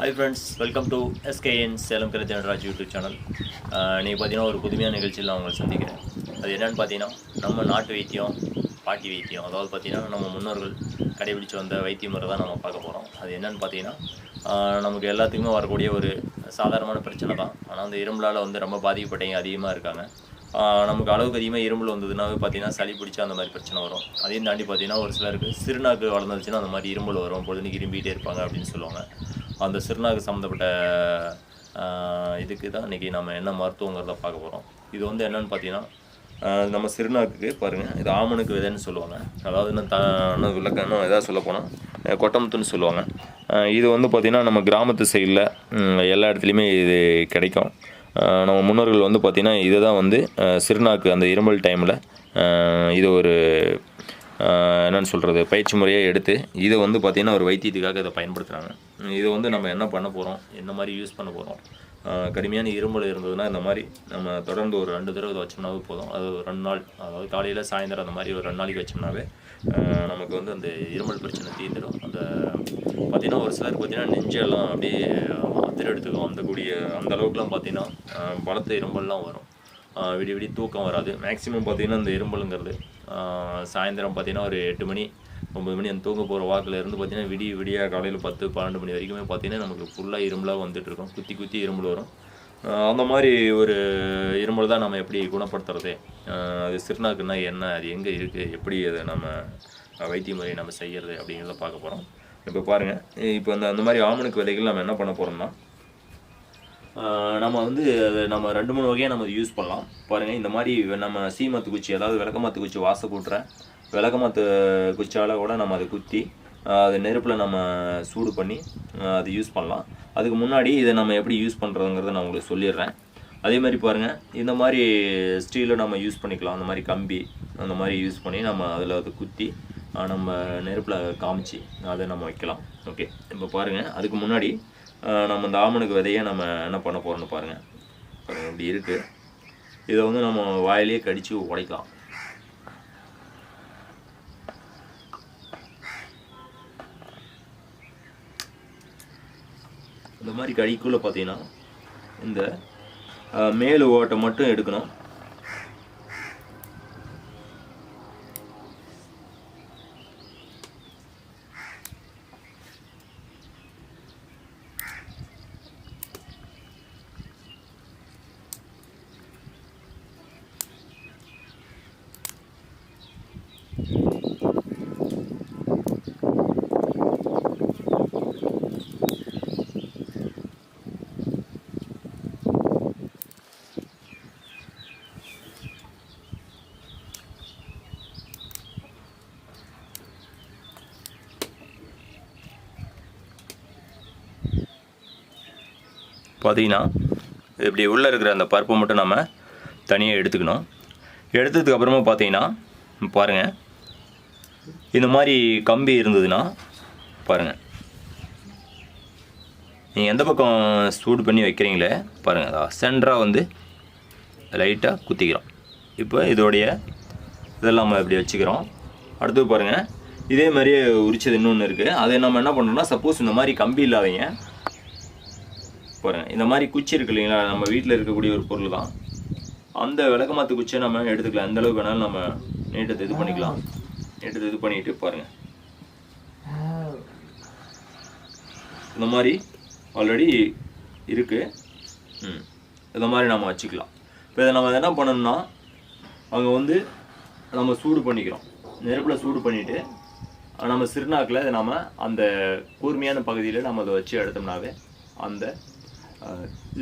Hi friends welcome to SKN Salem Karuthenraj YouTube channel நீங்கள் பார்த்தீங்கன்னா ஒரு புதுமையான நிகழ்ச்சியில் நான் உங்களை சந்திக்கிறேன். அது என்னென்னு பார்த்தீங்கன்னா நம்ம நாட்டு வைத்தியம் பாட்டி வைத்தியம் அதாவது பார்த்தீங்கன்னா நம்ம முன்னோர்கள் கடைபிடிச்சு வந்த வைத்திய முறை தான் நம்ம பார்க்க போகிறோம் அது என்னன்னு பார்த்தீங்கன்னா நமக்கு எல்லாத்துக்குமே வரக்கூடிய ஒரு சாதாரணமான பிரச்சனை தான். ஆனால் அந்த இரும்பலால் வந்து ரொம்ப பாதிக்கப்பட்டவங்க அதிகமாக இருக்காங்க. நமக்கு அளவுக்கு அதிகமாக இருமல் வந்ததுனாவே பார்த்தீங்கன்னா சளி பிடிச்சா அந்த மாதிரி பிரச்சனை வரும். அதையும் தாண்டி பார்த்தீங்கன்னா ஒரு சிலருக்கு சிறுநாக்கு வளர்ந்துச்சுன்னா அந்த மாதிரி இரும்பல் வரும். பொழுதுன்னு இரும்பிகிட்டே இருப்பாங்க அப்படின்னு சொல்லுவாங்க. அந்த சிறுநாக்கு சம்மந்தப்பட்ட இதுக்கு தான் இன்றைக்கி நம்ம என்ன மருத்துவங்கிறத பார்க்க போகிறோம் இது வந்து என்னென்னு பார்த்தீங்கன்னா நம்ம சிறுநாக்குக்கு பாருங்கள் இது ஆமனுக்கு விதைன்னு சொல்லுவாங்க. அதாவது இன்னும் த இன்னும் இன்னும் எதாவது சொல்ல போனால் கொட்டமுத்துன்னு சொல்லுவாங்க. இது வந்து பார்த்திங்கன்னா நம்ம கிராமத்து சைடில் எல்லா இடத்துலையுமே இது கிடைக்கும். நம்ம முன்னோர்கள் வந்து பார்த்திங்கன்னா இதை தான் வந்து சிறுநாக்கு அந்த இருமல் டைமில் இது ஒரு என்னென்னு சொல்கிறது பயிற்சி முறையாக எடுத்து இதை வந்து பார்த்திங்கன்னா ஒரு வைத்தியத்துக்காக இதை பயன்படுத்துகிறாங்க இதை வந்து நம்ம என்ன பண்ண போகிறோம் என்ன மாதிரி யூஸ் பண்ண போகிறோம் கடுமையான இருமல் இருந்ததுன்னா இந்த மாதிரி நம்ம தொடர்ந்து ஒரு ரெண்டு தடவை இதை வச்சோம்னாவே போதும். அது ஒரு ரெண்டு நாள் அதாவது காலையில் சாயந்தரம் அந்த மாதிரி ஒரு ரெண்டு நாளைக்கு வச்சோம்னாவே நமக்கு வந்து அந்த இருமல் பிரச்சனை தீர்ந்துடும். அந்த பார்த்திங்கன்னா ஒரு சிலர் பார்த்திங்கன்னா நெஞ்செல்லாம் அப்படியே அதிர எடுத்துக்கும். அந்த கூடிய அந்த அளவுக்குலாம் பார்த்திங்கன்னா பலத்த இரும்பல்லாம் வரும். விடிய விடிய தூக்கம் வராது. மேக்ஸிமம் பார்த்திங்கன்னா இந்த இரும்பலுங்கிறது சாயந்தரம் பார்த்தீங்கன்னா ஒரு எட்டு மணி ஒம்பது மணி அந்த தூங்க போகிற வாக்கில் இருந்து பார்த்தீங்கன்னா விடிய விடிய காலையில் பத்து பன்னெண்டு மணி வரைக்குமே பார்த்தீங்கன்னா நமக்கு ஃபுல்லாக இரும்பலாக வந்துட்டுருக்கோம் குத்தி குத்தி இரும்பல் வரும். அந்த மாதிரி ஒரு இருமல் தான் நம்ம எப்படி குணப்படுத்துறது? அது சிறுநாக்குன்னா என்ன? அது எங்கே இருக்குது எப்படி அதை நம்ம வைத்திய முறையை நம்ம செய்கிறது அப்படிங்கிறத பார்க்க போகிறோம் இப்போ பாருங்கள் இப்போ அந்த அந்த மாதிரி ஆமணுக்கு விதைகள் நம்ம என்ன பண்ண போகிறோம்னா நம்ம வந்து நம்ம ரெண்டு மூணு வகையாக நம்ம யூஸ் பண்ணலாம். பாருங்கள் இந்த மாதிரி நம்ம சீமத்து குச்சி அதாவது விளக்கமாத்து குச்சி வாச கூட்டுற விளக்கமாத்து குச்சால் கூட நம்ம அதை குத்தி அதை அது நெருப்பில் நம்ம சூடு பண்ணி அதை அது யூஸ் பண்ணலாம். அதுக்கு முன்னாடி இதை நம்ம எப்படி யூஸ் பண்ணுறதுங்கிறத நான் உங்களுக்கு சொல்லிடுறேன். அதே மாதிரி பாருங்கள் இந்த மாதிரி ஸ்டீலை நம்ம யூஸ் பண்ணிக்கலாம். அந்த மாதிரி கம்பி அந்த மாதிரி யூஸ் பண்ணி நம்ம அதில் அதை குத்தி நம்ம நெருப்பில் காமிச்சு அதை நம்ம வைக்கலாம். ஓகே இப்போ பாருங்கள் அதுக்கு முன்னாடி நம்ம இந்த ஆமனுக்கு விதையை நம்ம என்ன பண்ண போகிறோம்னு பாருங்கள் பாருங்கள் இப்படி இருக்குது இதை வந்து நம்ம வாயிலேயே கடித்து உடைக்கலாம். இந்த மாதிரி கடிக்குள்ளே பார்த்தீங்கன்னா இந்த மேல் ஓட்டை மட்டும் எடுக்கணும். பார்த்தீங்கன்னா இப்படி உள்ளே இருக்கிற அந்த பருப்பை மட்டும் நம்ம தனியாக எடுத்துக்கணும். எடுத்ததுக்கப்புறமா பார்த்தீங்கன்னா பாருங்கள் இந்த மாதிரி கம்பி இருந்ததுன்னா பாருங்கள் நீங்கள் எந்த பக்கம் சூடு பண்ணி வைக்கிறீங்களே பாருங்கள் அதான் சென்டராக வந்து லைட்டாக குத்திக்கிறோம். இப்போ இதோடைய இதெல்லாம் நம்ம இப்படி வச்சுக்கிறோம். அடுத்து பாருங்கள் இதே மாதிரியே உரிச்சது இன்னொன்று இருக்குது அதை நம்ம என்ன பண்ணுறோம்னா சப்போஸ் இந்த மாதிரி கம்பி இல்லாதீங்க. பாருங்கள் இந்த மாதிரி குச்சி இருக்கு இல்லைங்களா? நம்ம வீட்டில் இருக்கக்கூடிய ஒரு பொருள் தான். அந்த விளக்கமாத்து குச்சியை நம்ம எடுத்துக்கலாம். எந்த அளவுக்கு வேணாலும் நம்ம நீட்டத்தை இது பண்ணிக்கலாம். நீட்டத்தை இது பண்ணிட்டு பாருங்க. இந்த மாதிரி ஆல்ரெடி இருக்கு. ம். இந்த மாதிரி நம்ம வச்சுக்கலாம். இப்போ இதை நம்ம என்ன பண்ணணும்னா அங்கே வந்து நம்ம சூடு பண்ணிக்கிறோம். நெருப்பில் சூடு பண்ணிவிட்டு நம்ம சிறுநாக்கில் இதை நம்ம அந்த கூர்மையான பகுதியில் நம்ம அதை வச்சு எடுத்தோம்னாவே அந்த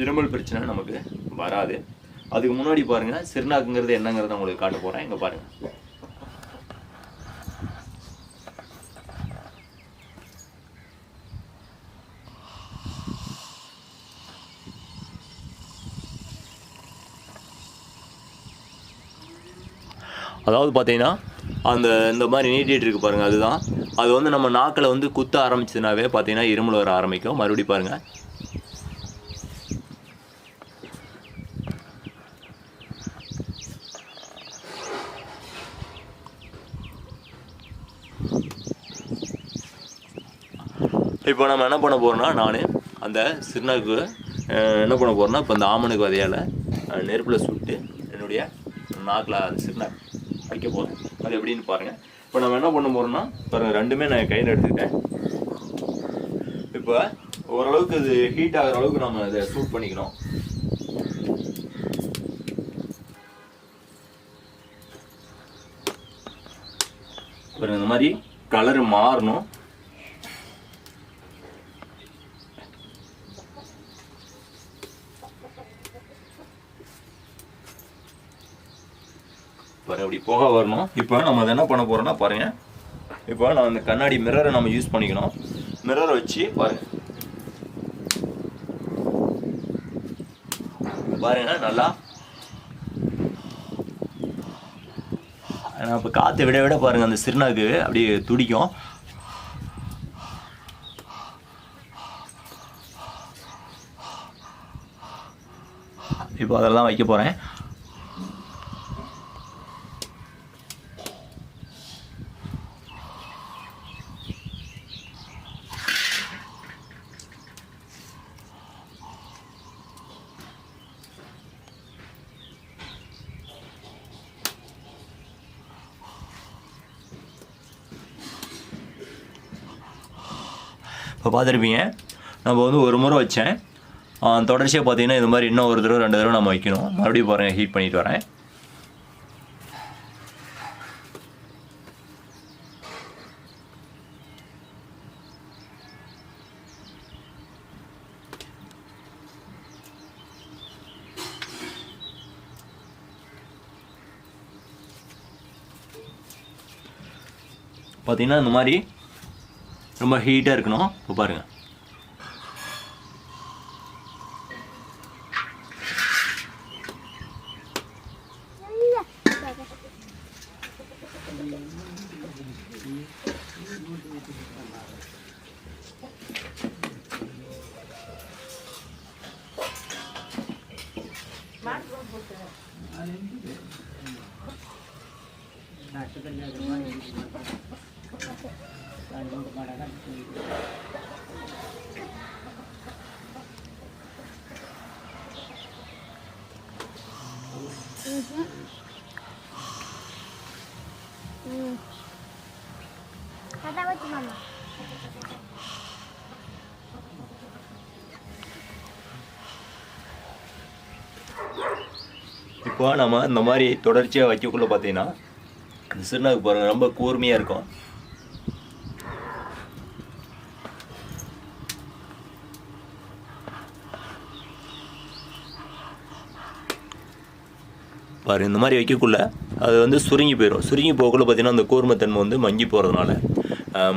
இருமல் பிரச்சனை நமக்கு வராது. அதுக்கு முன்னாடி பாருங்கள் சிறுநாக்குங்கிறது என்னங்கிறத உங்களுக்கு காட்ட போகிறேன் இங்கே பாருங்கள் அதாவது பார்த்தீங்கன்னா அந்த இந்த மாதிரி நீட்டிகிட்டு இருக்கு பாருங்கள் அதுதான். அது வந்து நம்ம நாக்கில் வந்து குத்த ஆரம்பிச்சதுனாவே பார்த்தீங்கன்னா இருமல் வர ஆரம்பிக்கும். மறுபடியும் பாருங்கள் இப்போ நம்ம என்ன பண்ண போகிறோம்னா நான் அந்த சிறுநாக்கு என்ன பண்ண போகிறோம்னா இப்போ அந்த ஆமனுக்கு விதையால் நெருப்பில் சுட்டு என்னுடைய நாக்கில் அந்த சிறுநாக்கு வைக்க போகிறேன் அது எப்படின்னு பாருங்கள் இப்போ நம்ம என்ன பண்ண போகிறோம்னா பாருங்கள் ரெண்டுமே நான் கையில் எடுத்துக்கிட்டேன். இப்போ ஓரளவுக்கு இது ஹீட் ஆகிற அளவுக்கு நம்ம இதை சூட் பண்ணிக்கணும். பாருங்க இந்த மாதிரி கலர் மாறணும். பாருங்க இப்படி போக வரணும். இப்போ நம்ம அதை என்ன பண்ண போறோம்னா பாருங்க. இப்போ நான் இந்த கண்ணாடி மிரரை நம்ம யூஸ் பண்ணிக்கணும். மிரரை வச்சு பாருங்க. பாருங்க நல்லா. ஆனால் இப்போ காற்றை விட விட பாருங்க அந்த சிறுநாக்கு அப்படியே துடிக்கும். இப்போ அதெல்லாம் வைக்க போகிறேன் இப்போ பார்த்துருப்பீங்க. நம்ம வந்து ஒரு முறை வச்சேன். தொடர்ச்சியாக பார்த்தீங்கன்னா இது மாதிரி இன்னும் ஒரு தடவை ரெண்டு தடவை நம்ம வைக்கணும். மறுபடியும் பாருங்கள் ஹீட் பண்ணிட்டு வரேன். பார்த்தீங்கன்னா இந்த மாதிரி ரொம்ப ஹீட்டாக இருக்கணும் இப்போ பாருங்கள் Kata apa cuma mama? இப்போ நம்ம இந்த மாதிரி தொடர்ச்சியாக வைக்கக்குள்ள பார்த்தீங்கன்னா இந்த சிறுநாக்கு பாருங்கள் ரொம்ப கூர்மையாக இருக்கும். பாரு இந்த மாதிரி வைக்கக்குள்ள அது வந்து சுருங்கி போயிடும் சுருங்கி போகக்குள்ள பார்த்தீங்கன்னா அந்த கூர்மத்தன்மை வந்து மங்கி போகிறதுனால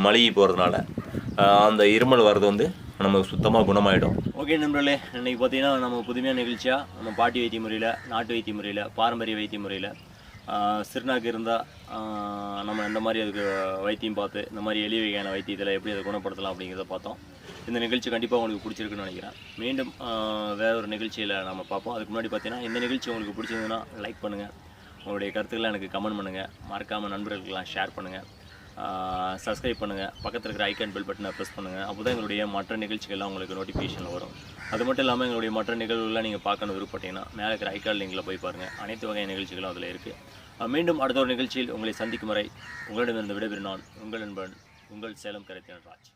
மழுகி போகிறதுனால அந்த இருமல் வர்றது வந்து நமக்கு சுத்தமாக குணமாயிடும். ஓகே நண்பர்களே இன்றைக்கி பார்த்தீங்கன்னா நம்ம புதுமையான நிகழ்ச்சியாக நம்ம பாட்டி வைத்திய முறையில் நாட்டு வைத்திய முறையில் பாரம்பரிய வைத்திய முறையில் சிறுநாக்கு இருந்தால் நம்ம இந்த மாதிரி அதுக்கு வைத்தியம் பார்த்து இந்த மாதிரி எளிய வகையான வைத்தியத்தில் எப்படி அதை குணப்படுத்தலாம் அப்படிங்கிறத பார்த்தோம். இந்த நிகழ்ச்சி கண்டிப்பாக உங்களுக்கு பிடிச்சிருக்குன்னு நினைக்கிறேன். மீண்டும் ஆஹ், வேற ஒரு நிகழ்ச்சியில் நம்ம பார்ப்போம். அதுக்கு முன்னாடி பார்த்தீங்கன்னா இந்த நிகழ்ச்சி உங்களுக்கு பிடிச்சிருந்ததுன்னா லைக் பண்ணுங்கள் உங்களுடைய கருத்துக்களை எனக்கு கமெண்ட் பண்ணுங்கள் மறக்காமல் நண்பர்களுக்கெல்லாம் ஷேர் பண்ணுங்கள் சப்ஸ்கிரைப் பண்ணுங்கள் பக்கத்தில் இருக்கிற ஐக்கான் பெல் பட்டனை ப்ரெஸ் பண்ணுங்கள் அப்போ தான் எங்களுடைய மற்ற நிகழ்ச்சிகள்லாம் உங்களுக்கு நோட்டிஃபிகேஷன் வரும். அது மட்டும் இல்லாமல் எங்களுடைய மற்ற நிகழ்வுகள்லாம் நீங்கள் பார்க்கணும் விருப்பப்பட்டீங்கன்னா மேலே இருக்கிற ஐக்கான் லிங்கில் போய் பாருங்கள் அனைத்து வகையான நிகழ்ச்சிகளும் அதில் இருக்குது மீண்டும் அடுத்த ஒரு நிகழ்ச்சியில் உங்களை சந்திக்கும் வரை உங்களிடமிருந்து விடைபெறும் நான் உங்கள் நண்பன் உங்கள் சேலம் கரைத்தியன் ராஜ்.